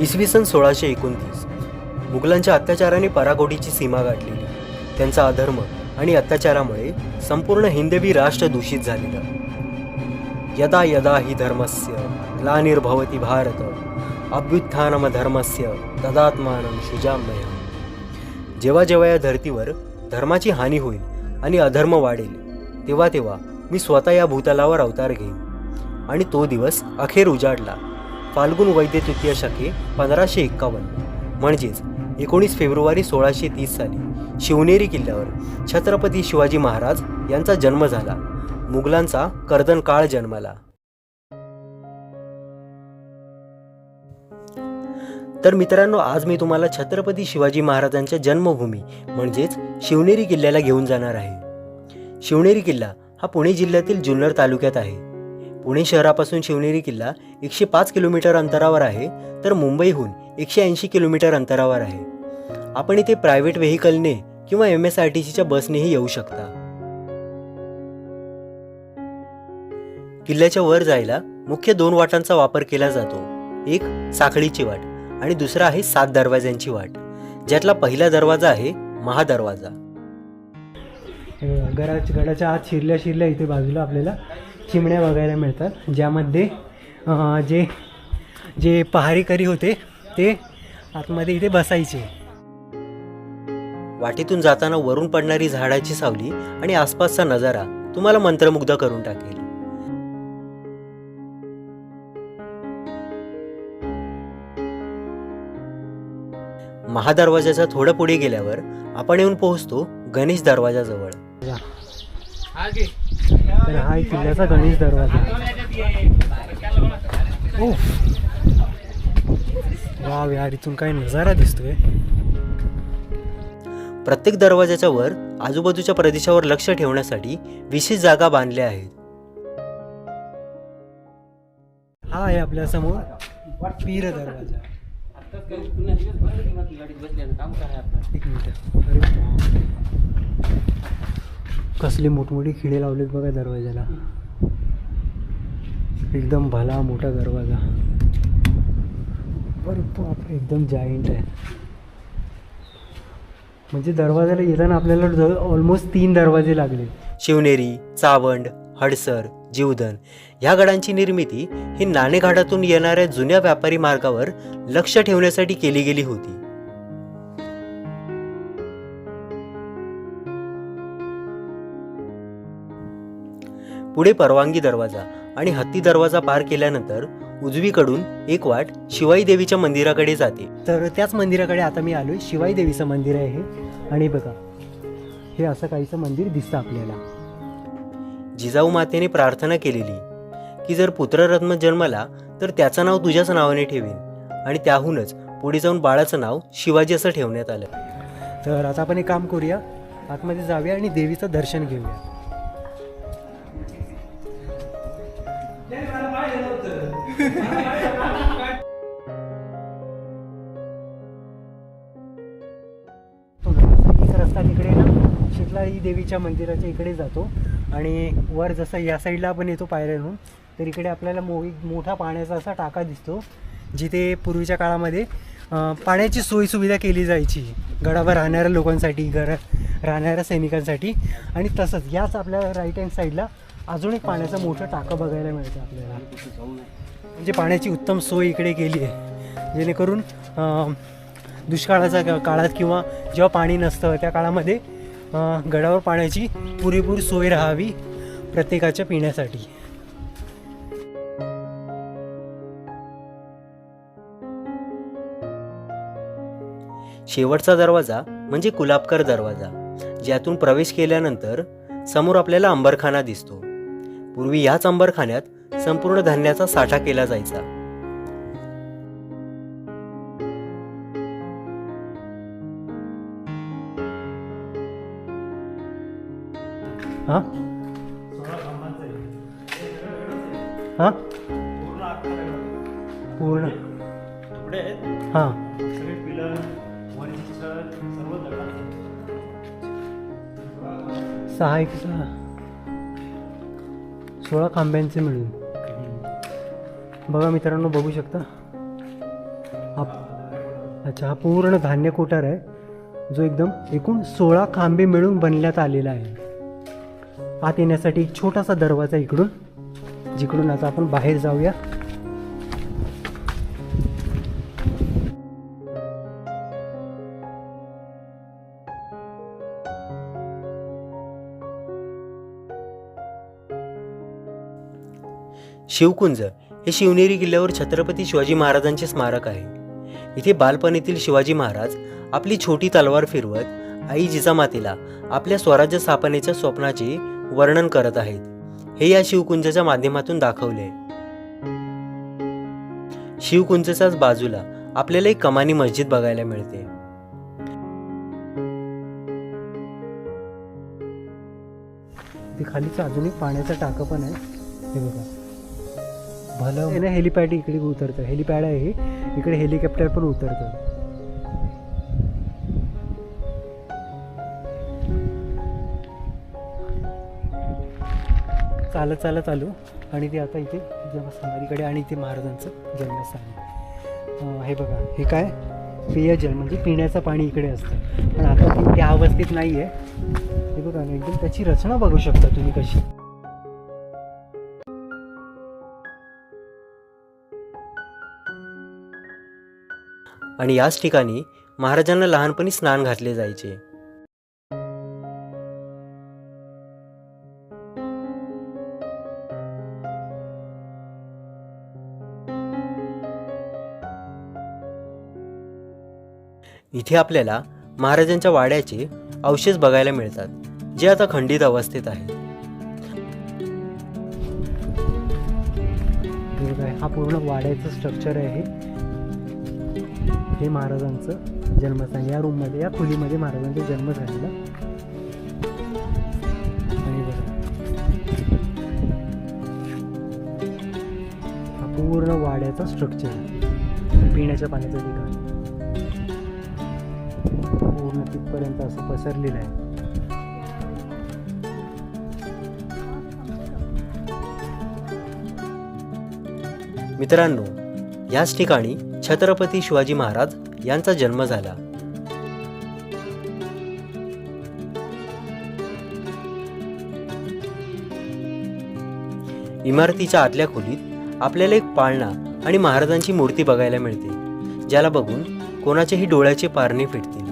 इसवी सन सोळाशे एकोणतीस. मुघलांच्या अत्याचाराने पराकोटीची सीमा गाठलेली. त्यांचा अधर्म आणि अत्याचारामुळे संपूर्ण हिंदवी राष्ट्र दूषित झालेलं. यदा यदा हि धर्मस्य ग्लानिर्भवती भारत अभ्युत्थानम धर्मस्य तदात्मानं शुजामय जेव्हा जेव्हा या धर्तीवर धर्माची हानी होईल आणि अधर्म वाढेल तेव्हा तेव्हा मी स्वतः या भूतलावर अवतार घेईन. आणि तो दिवस अखेर उजाडला. फाल्गुन वैद्य तृतीय शके पंधराशे एक्कावन्न. म्हणजेच एकोणीस फेब्रुवारी सोळाशे तीस साली शिवनेरी किल्ल्यावर छत्रपती शिवाजी महाराज यांचा जन्म झाला. मुघलांचा कर्दन काळ जन्माला. तर मित्रांनो आज मी तुम्हाला छत्रपती शिवाजी महाराजांच्या जन्मभूमी म्हणजेच शिवनेरी किल्ल्याला घेऊन जाणार आहे. शिवनेरी किल्ला हा पुणे जिल्ह्यातील जुन्नर तालुक्यात आहे. पुणे शहरापासून शिवनेरी किल्ला एकशे पाच किलोमीटर अंतरावर आहे तर मुंबईहून एकशे ऐंशी किलोमीटर अंतरावर आहे. आपण इथे प्रायव्हेट व्हेकलने किंवा एम एस आर टी सीच्या बसनेही येऊ शकता. किल्ल्याच्या वर जायला मुख्य दोन वाटांचा वापर केला जातो. एक साखळीची वाट आणि दुसरा आहे सात दरवाज्यांची वाट ज्यातला पहिला दरवाजा आहे महादरवाजा. गडाच्या गडाच्या आत शिरल्या शिरल्या इथे बाजूला आपल्याला चिमण्या बघायला मिळतात ज्यामध्ये जे जे पहारेकरी होते ते आतमध्ये इथे बसायचे. वाटेतून जाताना वरून पडणारी झाडाची सावली आणि आसपासचा नजारा तुम्हाला मंत्रमुग्ध करून टाकेल. महादरवाजाच्या थोडं पुढे गेल्यावर आपण येऊन पोहोचतो गणेश दरवाजाजवळ. तर हा एक किल्ल्याचा गणेश दरवाजा. उफ. वाव यार इथून काय नजारा दिसतोय. प्रत्येक दरवाजाच्या वर आजूबाजूच्या प्रदेशावर लक्ष ठेवण्यासाठी विशेष जागा बांधल्या आहेत. हा आहे आपल्यासमोर पीर दरवाजा. एक मिनिट. कसले मोठमोठे खिळे लावलेत बघा दरवाजाला. एकदम भला मोठा दरवाजा. अरे एकदम जाईंट आहे. म्हणजे दरवाजाला येताना आपल्याला ऑलमोस्ट तीन दरवाजे लागले. शिवनेरी चावंड हडसर जीवधन ह्या गडांची निर्मिती ही नाणेघाटातून येणाऱ्या जुन्या व्यापारी मार्गावर लक्ष ठेवण्यासाठी केली गेली होती. पुढे परवानगी दरवाजा आणि हत्ती दरवाजा पार केल्यानंतर उजवीकडून एक वाट शिवाई देवीच्या मंदिराकडे जाते. तर त्याच मंदिराकडे आता मी आलो शिवाई देवीचं मंदिर आहे हे. आणि बघा हे असं काहीचं मंदिर दिसतं आपल्याला. जिजाऊ मातेने प्रार्थना केलेली की जर पुत्ररत्न जन्मला तर त्याचं नाव तुझ्याच नावाने ठेवीन. आणि त्याहूनच पुढे जाऊन बाळाचं नाव शिवाजी असं ठेवण्यात आलं. तर आता आपण एक काम करूया. आतमध्ये जाऊया आणि देवीचं दर्शन घेऊया. एक रस्ता तिकडे ना शितलाई देवीच्या मंदिराच्या इकडे जातो. आणि वर जसं या साईडला आपण येतो पायऱ्यांहून तर इकडे आपल्याला मो मोठा पाण्याचा असा टाका दिसतो जिथे पूर्वीच्या काळामध्ये पाण्याची सोयीसुविधा केली जायची. गडावर राहणाऱ्या लोकांसाठी घर राहणाऱ्या सैनिकांसाठी. आणि तसंच याच आपल्या राईट हँड साईडला अजून एक पाण्याचा मोठं टाकं बघायला मिळतं आपल्याला. म्हणजे पाण्याची उत्तम सोय इकडे केली आहे. जेणेकरून दुष्काळाच्या काळात किंवा जेव्हा पाणी नसतं त्या काळामध्ये गडावर पाण्याची पुरेपूर सोय राहावी प्रत्येकाच्या पिण्यासाठी. शेवटचा दरवाजा म्हणजे कुलाबकर दरवाजा ज्यातून प्रवेश केल्यानंतर समोर आपल्याला अंबरखाना दिसतो. पूर्वी याच अंबरखान्यात संपूर्ण धान्याचा साठा केला जायचा. हां? हां? पूर्ण. हां. सहा एक सहा सोळा खांब्यांचे मिळून. बघा मित्रांनो बघू शकता. हा अच्छा हा पूर्ण धान्य कोठार आहे. जो एकदम एकूण सोळा खांबे मिळून बनण्यात आलेला आहे. आत येण्यासाठी एक छोटासा दरवाजा इकडून जिकडून आता आपण बाहेर जाऊया. शिवकुंज हे शिवनेरी किल्ल्यावर छत्रपती शिवाजी महाराजांचे स्मारक आहे. इथे बालपणीतील शिवाजी महाराज आपली छोटी तलवार फिरवत आई जिजामातेला आपल्या स्वराज्य स्थापनेच्या स्वप्नाचे वर्णन करत आहेत. हे या शिवकुंजाच्या माध्यमातून दाखवले. शिवकुंजच्याच बाजूला आपल्याला एक कमानी मस्जिद बघायला मिळते. खालीचं अजून एक पाण्याचा टाकं पण आहे. हे बघा. भलं आहे ना हेलिपॅड इकडे उतरतं. हेलिपॅड आहे हे. इकडे हेलिकॉप्टर पण उतरतं. चालत चालत आलो. आणि ते आता इथे जन्मस्थानाकडे आणि इथे महाराजांचं जन्मस्थान हे बघा हे काय? पेयजल म्हणजे पिण्याचं पाणी इकडे असतं. पण आता ती त्या अवस्थेत नाही आहे हे बघा ना एकदम त्याची रचना बघू शकता तुम्ही कशी. आणि याच ठिकाणी महाराजांना लहानपणी स्नान घातले जायचे. इथे आपल्याला महाराजांच्या वाड्याचे अवशेष बघायला मिळतात जे आता खंडित अवस्थेत आहे हा पूर्ण वाड्याचं स्ट्रक्चर आहे. हे महाराजांचं जन्मस्थान या रूममध्ये या खोलीमध्ये महाराजांचा जन्म झालेला. आणि बघा. हा पूर्ण वाड्याचा स्ट्रक्चर पिण्याच्या पाण्याचं ठिकाण. पूर्ण तिथपर्यंत असं पसरलेलं आहे. मित्रांनो याच ठिकाणी छत्रपती शिवाजी महाराज यांचा जन्म झाला. इमारतीच्या आतल्या खोलीत आपल्याला एक पाळणा आणि महाराजांची मूर्ती बघायला मिळते ज्याला बघून कोणाचेही डोळ्याचे पारणे फिटतील.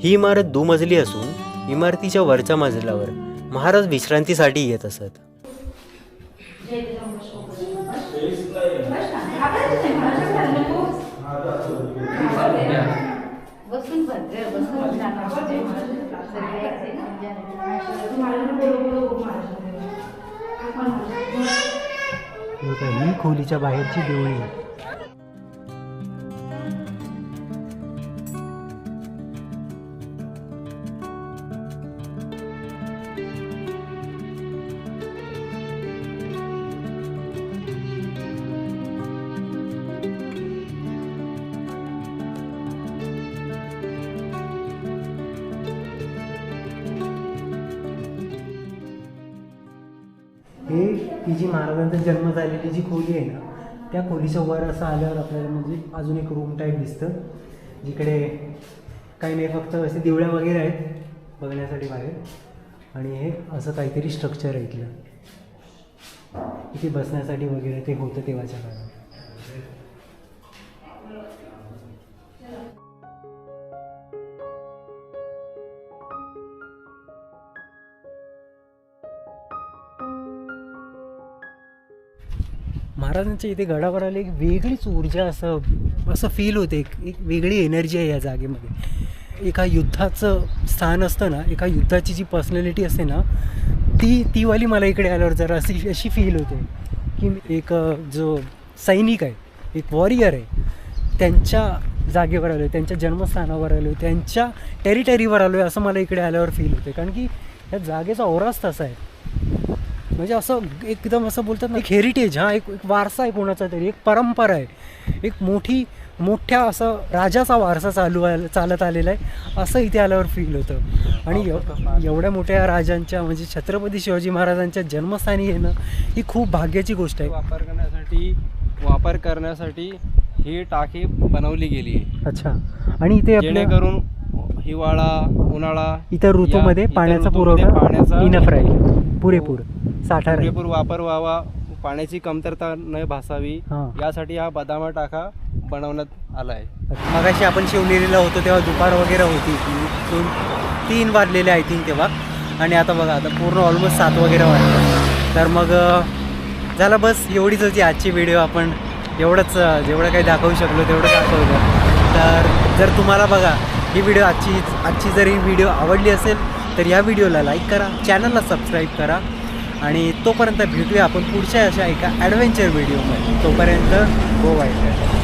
ही इमारत दुमजली असून इमारतीच्या वरच्या मजल्यावर महाराज विश्रांतीसाठी येत असत. मी ही खोलीच्या बाहेरची देवळी ती ही जी महाराजांचा जन्म झालेली जी खोली आहे ना त्या खोलीच्या वर असं आल्यावर आपल्याला म्हणजे अजून एक रूम टाईप दिसतं. जिकडे काही नाही फक्त असे दिवळ्या वगैरे आहेत बघण्यासाठी बाहेर. आणि हे असं काहीतरी स्ट्रक्चर आहे इथलं. इथे बसण्यासाठी वगैरे ते होतं तेव्हाच्या काळात. महाराजांच्या इथे गडावर एक वेगळीच ऊर्जा असं असं फील होते. एक एक वेगळी एनर्जी आहे या जागेमध्ये. एका युद्धाचं स्थान असतं ना एका युद्धाची जी पर्सनॅलिटी असते ना ती तीवाली मला इकडे आल्यावर जरा अशी अशी फील होते. की एक जो सैनिक आहे एक वॉरियर आहे त्यांच्या जागेवर आलो आहे त्यांच्या जन्मस्थानावर आलो आहे त्यांच्या टेरिटरीवर आलो आहे असं मला इकडे आल्यावर फील होते. कारण की या जागेचा ओराच तसा आहे. म्हणजे असं एकदम असं बोलतात ना एक हेरिटेज हा एक एक वारसा आहे कोणाचा तरी एक परंपरा आहे. एक मोठी मोठ्या असं राजाचा वारसा चालू चालत आलेला आहे असं इथे आल्यावर फील होतं. आणि एव- एवढ्या मोठ्या राजांच्या म्हणजे छत्रपती शिवाजी महाराजांच्या जन्मस्थानी येणं ही खूप भाग्याची गोष्ट आहे. वापर करण्यासाठी वापर करण्यासाठी ही टाकी बनवली गेली आहे. अच्छा. आणि इथे जेणेकरून हिवाळा उन्हाळा इतर ऋतूमध्ये पाण्याचा पुरवठा पाण्याचा इनफ राहील पुरेपूर. साठा राहील पुरेपूर वापर व्हावा पाण्याची कमतरता न भासावी हां. यासाठी हा बदामा टाका बनवण्यात आला आहे मगाशी आपण शिवनेरीला होतो तेव्हा दुपार वगैरे होती दोन तीन वाजलेले आय थिंक तेव्हा. आणि आता बघा आता पूर्ण ऑलमोस्ट सात वगैरे वाजले. तर मग अं, झालं बस. एवढीच होती आजची व्हिडिओ आपण. एवढंच अं, जेवढं काही दाखवू शकलो तेवढं दाखवलं. तर जर तुम्हाला बघा ही व्हिडिओ आजची आजची जर ही व्हिडिओ आवडली असेल तर या व्हिडिओला लाईक करा. चॅनलला सबस्क्राईब करा. आणि तोपर्यंत भेटूया आपण पुढच्या अशा एका ॲडव्हेंचर व्हिडिओमध्ये तोपर्यंत गो वाईट